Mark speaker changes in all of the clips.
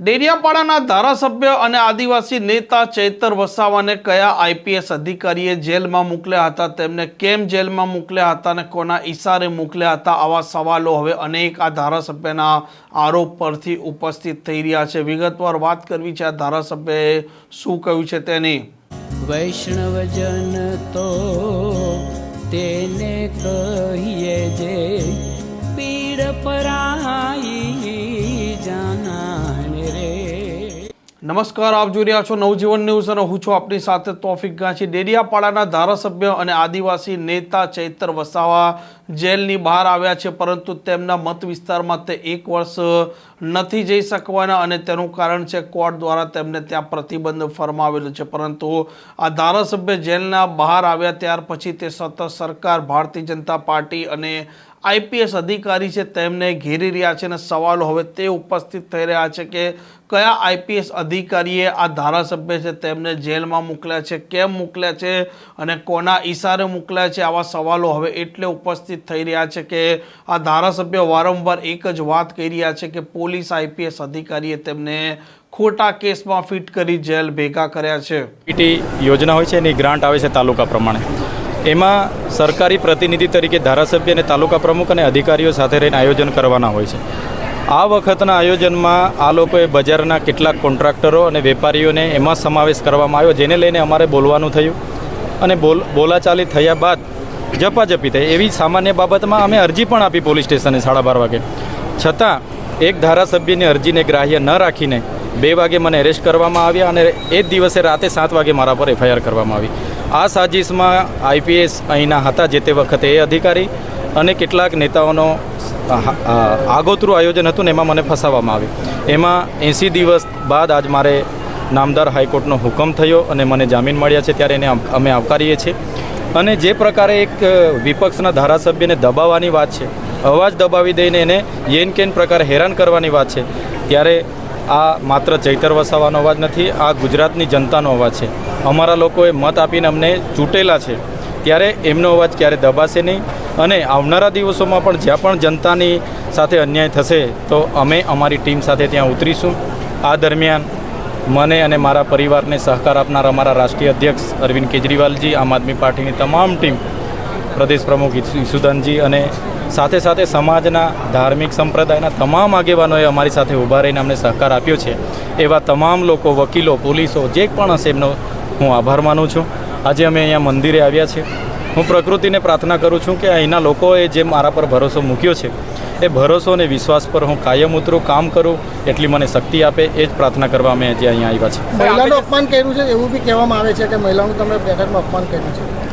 Speaker 1: ડેડિયાપાડાના ધારાસભ્ય અને આદિવાસી નેતા ચૈતર વસાવાને કયા આઈપીએસ અધિકારીએ જેલમાં મોકલ્યા હતા? તેમને કેમ જેલમાં મોકલ્યા હતા અને કોના ઈશારે મોકલ્યા હતા? આવા સવાલો હવે અનેક આ ધારાસભ્યના આરોપ પરથી ઉપસ્થિત થઈ રહ્યા છે. વિગતવાર વાત કરવી છે આ ધારાસભ્યએ શું કહ્યું છે તેની?
Speaker 2: વૈષ્ણવજન તો તેને કહીએ જે પીડ પરાઈ
Speaker 1: નમસ્કાર, આપ જોઈ રહ્યા છો નવજીવન ન્યૂઝ અને હું છું આપની સાથે તોફિક ગાંચી. ડેડિયાપાડાના ધારાસભ્ય અને આદિવાસી નેતા ચૈતર વસાવા જેલની બહાર આવ્યા છે, પરંતુ તેમના મત વિસ્તારમાં તે એક વર્ષ નથી જઈ શકવાના અને તેનું કારણ છે કોર્ટ દ્વારા તેમને ત્યાં પ્રતિબંધ ફરમાવેલો છે. પરંતુ આ ધારાસભ્ય જેલના બહાર આવ્યા ત્યાર પછી તે સતત સરકાર, ભારતીય જનતા પાર્ટી અને આઈપીએસ અધિકારી છે તેમને ઘેરી રહ્યા છે અને સવાલો હવે તે ઉપસ્થિત થઈ રહ્યા છે કે કયા આઈપીએસ અધિકારીએ આ ધારાસભ્ય છે તેમને જેલમાં મોકલ્યા છે, કેમ મોકલ્યા છે અને કોના ઈશારે મોકલ્યા છે આવા સવાલો હવે એટલે ઉપસ્થિત થઈ રહ્યા છે કે આ ધારાસભ્ય વારંવાર એક જ વાત કહી રહ્યા છે કે પોલીસ આઈપીએસ અધિકારીએ તેમને ખોટા કેસમાં ફિટ કરી જેલ ભેગા કર્યા છે.
Speaker 3: પીટી યોજના હોય છે એની ગ્રાન્ટ આવે છે તાલુકા પ્રમાણે. એમાં સરકારી પ્રતિનિધિ તરીકે ધારાસભ્ય અને તાલુકા પ્રમુખ અને અધિકારીઓ સાથે રહીને આયોજન કરવાના હોય છે. આ વખતના આયોજનમાં આ લોકોએ બજારના કેટલાક કોન્ટ્રાક્ટરો અને વેપારીઓને એમાં સમાવેશ કરવામાં આવ્યો, જેને લઈને અમારે બોલવાનું થયું અને બોલ, બોલાચાલી થયા બાદ ઝપાઝપી થઈ. એવી સામાન્ય બાબતમાં અમે અરજી પણ આપી પોલીસ સ્ટેશને સાડા બાર વાગે. છતાં એક ધારાસભ્યની અરજીને ગ્રાહ્ય ન રાખીને બે વાગે મને એરેસ્ટ કરવામાં આવ્યા અને એ જ દિવસે રાતે સાત વાગે મારા પર એફઆઈઆર કરવામાં આવી. આ સાજિશમાં આઈપીએસ અહીંના હતા જે તે વખતે એ અધિકારી અને કેટલાક નેતાઓનો આગોતરું આયોજન હતું ને એમાં મને ફસાવવામાં આવ્યું. એમાં એંસી દિવસ બાદ આજ મારે નામદાર હાઈકોર્ટનો હુકમ થયો અને મને જામીન મળ્યા છે ત્યારે એને અમે આવકારીએ છીએ. અને જે પ્રકારે એક વિપક્ષના ધારાસભ્યને દબાવવાની વાત છે અવાજ દબાવી દઈને એને યેન કેન પ્રકારે હેરાન કરવાની વાત છે. ત્યારે આ માત્ર ચૈતર વસાવાનો અવાજ નથી, આ ગુજરાતની જનતાનો અવાજ છે. અમારા લોકોએ મત આપીને અમને ચૂંટેલા છે. ત્યારે એમનો અવાજ ક્યારે દબાશે નહીં? અને આવનારા દિવસોમાં પણ જ્યાં પણ જનતાની સાથે અન્યાય થશે, તો અમે અમારી ટીમ સાથે ત્યાં ઉતરીશું. આ દરમિયાન મને અને મારા પરિવારને સહકાર આપનાર અમારા રાષ્ટ્રીય અધ્યક્ષ અરવિંદ કેજરીવાલજી, આમ આદમી પાર્ટીની તમામ ટીમ પ્રદેશ પ્રમુખ ઈસુ- ઈસુદાનજી અને સાથે સાથે સમાજના, ધાર્મિક સંપ્રદાયના તમામ આગેવાનોએ અમારી સાથે ઊભા રહીને અમને સહકાર આપ્યો છે. એવા તમામ લોકો, વકીલો, પોલીસો જે પણ હશે એમનો હું આભાર માનું છું. આજે અમે અહીંયા મંદિરે આવ્યા છીએ. હું પ્રકૃતિને પ્રાર્થના કરું છું કે અહીંના લોકોએ જે મારા પર ભરોસો મૂક્યો છે, એ ભરોસો અને વિશ્વાસ પર હું કાયમ ઉતરું, કામ કરું, એટલી મને શક્તિ આપે, એ જ પ્રાર્થના કરવા અમે આજે અહીંયા આવ્યા છે
Speaker 4: મહિલાનું અપમાન કર્યું છે, એવું બી કહેવામાં આવે છે કે મહિલાનું તમે બેઠકમાં અપમાન કર્યું છે.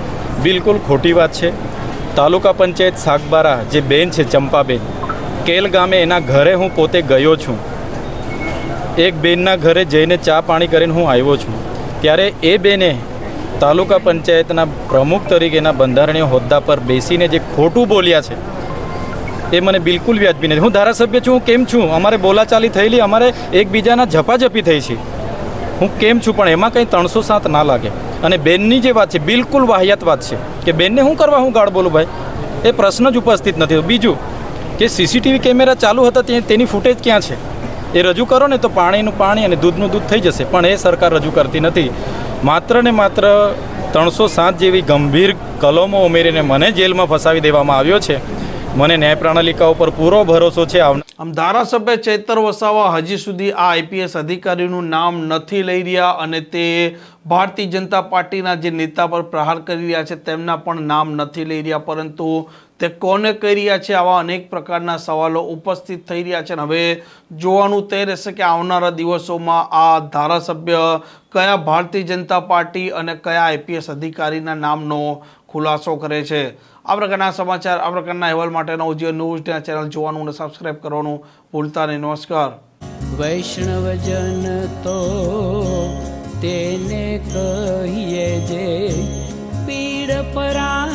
Speaker 3: બિલકુલ ખોટી વાત છે. તાલુકા પંચાયત સાગબારા જે બેન છે, ચંપાબેન, કેલ ગામે એના ઘરે હું પોતે ગયો છું. એક બેનના ઘરે જઈને ચા પાણી કરીને હું આવ્યો છું. ત્યારે એ બેને તાલુકા પંચાયતના પ્રમુખ તરીકેના બંધારણીય હોદ્દા પર બેસીને જે ખોટું બોલ્યા છે, એ મને બિલકુલ વ્યાજબી નથી. હું ધારાસભ્ય છું, હું કેમ છું? અમારે બોલાચાલી થયેલી, અમારે એકબીજાના ઝપાઝપી થઈ છે. હું કેમ છું? પણ એમાં કંઈ ત્રણસો સાત ના લાગે. અને બેનની જે વાત છે, બિલકુલ વાહિયાત વાત છે કે બેનને શું કરવા હું ગાળ બોલું ભાઈ? એ પ્રશ્ન જ ઉપસ્થિત નથી બીજું કે સીસીટીવી કેમેરા ચાલુ હતા તે તેની ફૂટેજ ક્યાં છે? એ રજૂ કરો ને તો પાણીનું પાણી અને દૂધનું દૂધ થઈ જશે. પણ એ સરકાર રજૂ કરતી નથી. માત્ર ને માત્ર ત્રણસો સાત જેવી ગંભીર કલમો ઉમેરીને મને જેલમાં ફસાવી દેવામાં આવ્યો છે. મને ન્યાય પ્રણાલિકા ઉપર પૂરો ભરોસો છે. આવનાર
Speaker 1: આમ ધારાસભ્ય ચૈતર વસાવા હજી સુધી આ આઈપીએસ અધિકારીનું નામ નથી લઈ રહ્યા અને તે ભારતીય જનતા પાર્ટીના જે નેતા પર પ્રહાર કરી રહ્યા છે તેમના પણ નામ નથી લઈ રહ્યા, પરંતુ તે કોને કહી રહ્યા છે આવા અનેક પ્રકારના સવાલો ઉપસ્થિત થઈ રહ્યા છે અને હવે જોવાનું તે રહેશે કે આવનારા દિવસોમાં આ ધારાસભ્ય કયા ભારતીય જનતા પાર્ટી અને કયા આઈપીએસ અધિકારીના નામનો ખુલાસો કરે છે. આ સમાચાર, આ પ્રકારના અહેવાલ માટે નવજીવન ન્યૂઝ ચેનલ જોવાનું અને સબસ્ક્રાઇબ કરવાનું ભૂલતા નહીં. નમસ્કાર.
Speaker 2: વૈષ્ણવજન તો તેને કહીએ જે પીડ પરાઈ